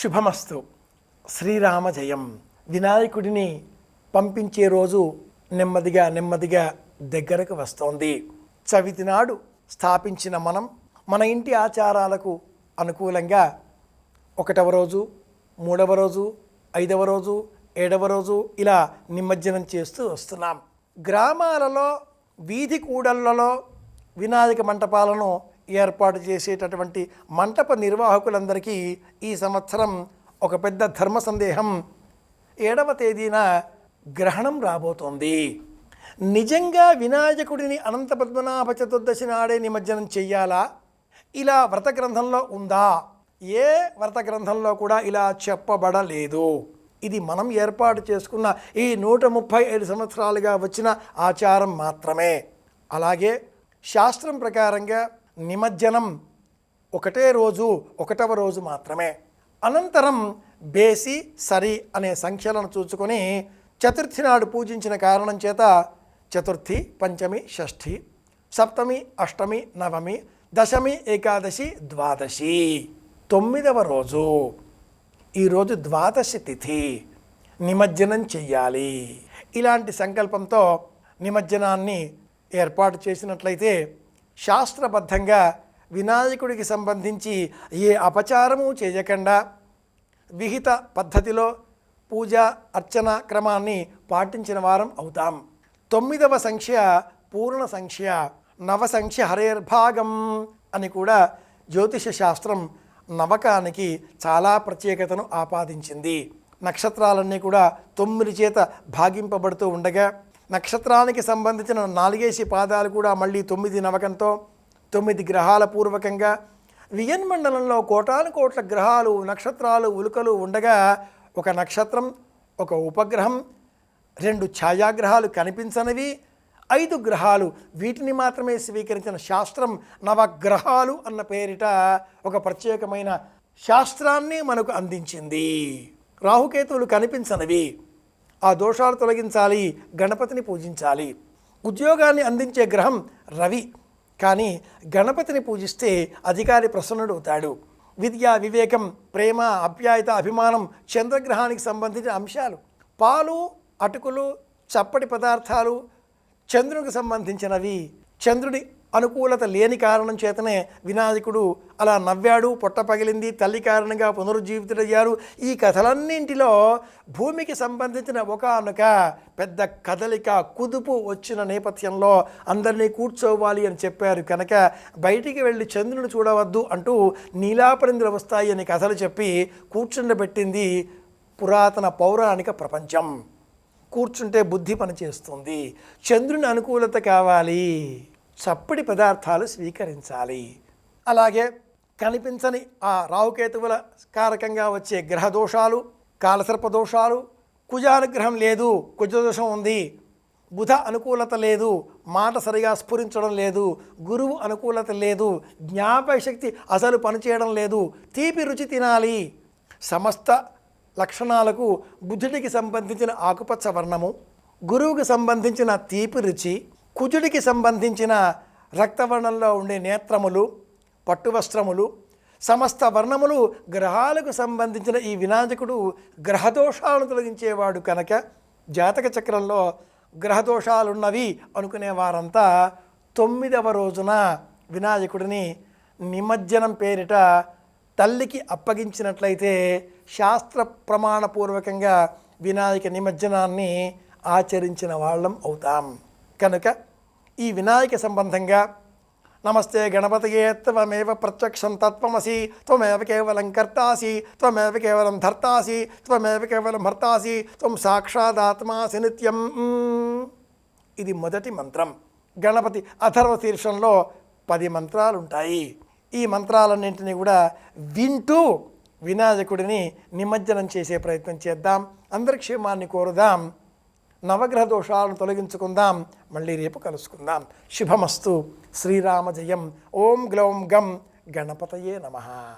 శుభమస్తు. శ్రీరామ జయం. వినాయకుడిని పంపించే రోజు నెమ్మదిగా నెమ్మదిగా దగ్గరకు వస్తోంది. చవితి నాడు స్థాపించిన మనం మన ఇంటి ఆచారాలకు అనుకూలంగా ఒకటవ రోజు మూడవ రోజు ఐదవ రోజు ఏడవ రోజు ఇలా నిమజ్జనం చేస్తూ వస్తున్నాం. గ్రామాలలో వీధి కూడళ్ళలో వినాయక మంటపాలను ఏర్పాటు చేసేటటువంటి మంటప నిర్వాహకులందరికీ ఈ సంవత్సరం ఒక పెద్ద ధర్మ సందేహం. ఏడవ తేదీన గ్రహణం రాబోతోంది. నిజంగా వినాయకుడిని అనంత పద్మనాభ చతుర్దశి నాడే నిమజ్జనం చెయ్యాలా? ఇలా వ్రత గ్రంథంలో ఉందా? ఏ వ్రత గ్రంథంలో కూడా ఇలా చెప్పబడలేదు. ఇది మనం ఏర్పాటు చేసుకున్న ఈ నూట ముప్పై ఐదు సంవత్సరాలుగా వచ్చిన ఆచారం మాత్రమే. అలాగే శాస్త్రం ప్రకారంగా నిమజ్జనం ఒకటే రోజు ఒకటవ రోజు మాత్రమే. అనంతరం బేసి సరి అనే సంఖ్యలను చూసుకొని చతుర్థి నాడు పూజించిన కారణం చేత చతుర్థి పంచమి షష్ఠి సప్తమి అష్టమి నవమి దశమి ఏకాదశి ద్వాదశి. తొమ్మిదవ రోజు. ఈరోజు ద్వాదశి తిథి. నిమజ్జనం చెయ్యాలి. ఇలాంటి సంకల్పంతో నిమజ్జనాన్ని ఏర్పాటు చేసినట్లయితే శాస్త్రబద్ధంగా వినాయకుడికి సంబంధించి ఏ అపచారము చేయకుండా విహిత పద్ధతిలో పూజ అర్చన క్రమాన్ని పాటించిన వారం అవుతాం. తొమ్మిదవ సంఖ్య పూర్ణ సంఖ్య నవ సంఖ్య హరేర్భాగం అని కూడా జ్యోతిష శాస్త్రం నవకానికి చాలా ప్రత్యేకతను ఆపాదించింది. నక్షత్రాలన్నీ కూడా తొమ్మిది చేత భాగింపబడుతూ ఉండగా నక్షత్రానికి సంబంధించిన నాలుగేసి పాదాలు కూడా మళ్ళీ తొమ్మిది నవకంతో తొమ్మిది గ్రహాల పూర్వకంగా వియన్ మండలంలో కోటాను కోట్ల గ్రహాలు నక్షత్రాలు ఉలుకలు ఉండగా ఒక నక్షత్రం ఒక ఉపగ్రహం రెండు ఛాయాగ్రహాలు కనిపించనివి ఐదు గ్రహాలు వీటిని మాత్రమే స్వీకరించిన శాస్త్రం నవగ్రహాలు అన్న పేరిట ఒక ప్రత్యేకమైన శాస్త్రాన్ని మనకు అందించింది. రాహుకేతువులు కనిపించనివి. ఆ దోషాలు తొలగించాలి గణపతిని పూజించాలి. ఉద్యోగాన్ని అందించే గ్రహం రవి. కానీ గణపతిని పూజిస్తే అధికారి ప్రసన్నుడవుతాడు. విద్య వివేకం ప్రేమ అప్యాయత అభిమానం చంద్రగ్రహానికి సంబంధించిన అంశాలు. పాలు అటుకులు చప్పటి పదార్థాలు చంద్రునికి సంబంధించినవి. చంద్రుడి అనుకూలత లేని కారణం చేతనే వినాయకుడు అలా నవ్వాడు పొట్ట పగిలింది తల్లి కారణంగా పునరుజ్జీవితుడయ్యారు. ఈ కథలన్నింటిలో భూమికి సంబంధించిన ఒకనొక పెద్ద కదలిక కుదుపు వచ్చిన నేపథ్యంలో అందరినీ కూర్చోవాలి అని చెప్పారు కనుక బయటికి వెళ్ళి చంద్రుని చూడవద్దు అంటూ నీలాపరిందులు వస్తాయి అని కథలు చెప్పి కూర్చుండబెట్టింది పురాతన పౌరాణిక ప్రపంచం. కూర్చుంటే బుద్ధి పనిచేస్తుంది. చంద్రుని అనుకూలత కావాలి. చప్పటి పదార్థాలు స్వీకరించాలి. అలాగే కనిపించని ఆ రావుకేతువుల కారకంగా వచ్చే గ్రహ దోషాలు కాలసర్ప దోషాలు కుజానుగ్రహం లేదు కుజదోషం ఉంది. బుధ అనుకూలత లేదు మాట సరిగా స్ఫురించడం లేదు గురువు అనుకూలత లేదు జ్ఞాపక శక్తి అసలు పనిచేయడం లేదు తీపి రుచి తినాలి. సమస్త లక్షణాలకు బుద్ధుడికి సంబంధించిన ఆకుపచ్చ వర్ణము గురువుకి సంబంధించిన తీపి రుచి కుజుడికి సంబంధించిన రక్తవర్ణంలో ఉండే నేత్రములు పట్టువస్త్రములు సమస్త వర్ణములు గ్రహాలకు సంబంధించిన ఈ వినాయకుడు గ్రహదోషాలను తొలగించేవాడు కనుక జాతక చక్రంలో గ్రహదోషాలున్నవి అనుకునే వారంతా తొమ్మిదవ రోజున వినాయకుడిని నిమజ్జనం పేరిట తల్లికి అప్పగించినట్లయితే శాస్త్ర ప్రమాణపూర్వకంగా వినాయక నిమజ్జనాన్ని ఆచరించిన వాళ్ళం అవుతాం. కనుక ఈ వినాయక సంబంధంగా. నమస్తే గణపతయే త్వమేవ ప్రత్యక్షం తత్వమసి త్వమేవ కేవలం కర్తాసి త్వమేవ కేవలం ధర్తాసి త్వమేవ కేవలం భర్తాసి త్వం సాక్షాదాత్మాసి నిత్యం. ఇది మొదటి మంత్రం. గణపతి అథర్వ శీర్షంలో పది మంత్రాలు ఉంటాయి ఈ మంత్రాలన్నింటినీ కూడా వింటూ వినాయకుడిని నిమజ్జనం చేసే ప్రయత్నం చేద్దాం. అందరి క్షేమాన్ని కోరుదాం. నవగ్రహ దోషాలను తొలగించుకుందాం. మళ్ళీ రేపు కలుసుకుందాం. శుభమస్తు. శ్రీరామ జయం. ఓం గ్లౌం గం. గణపతయే నమ.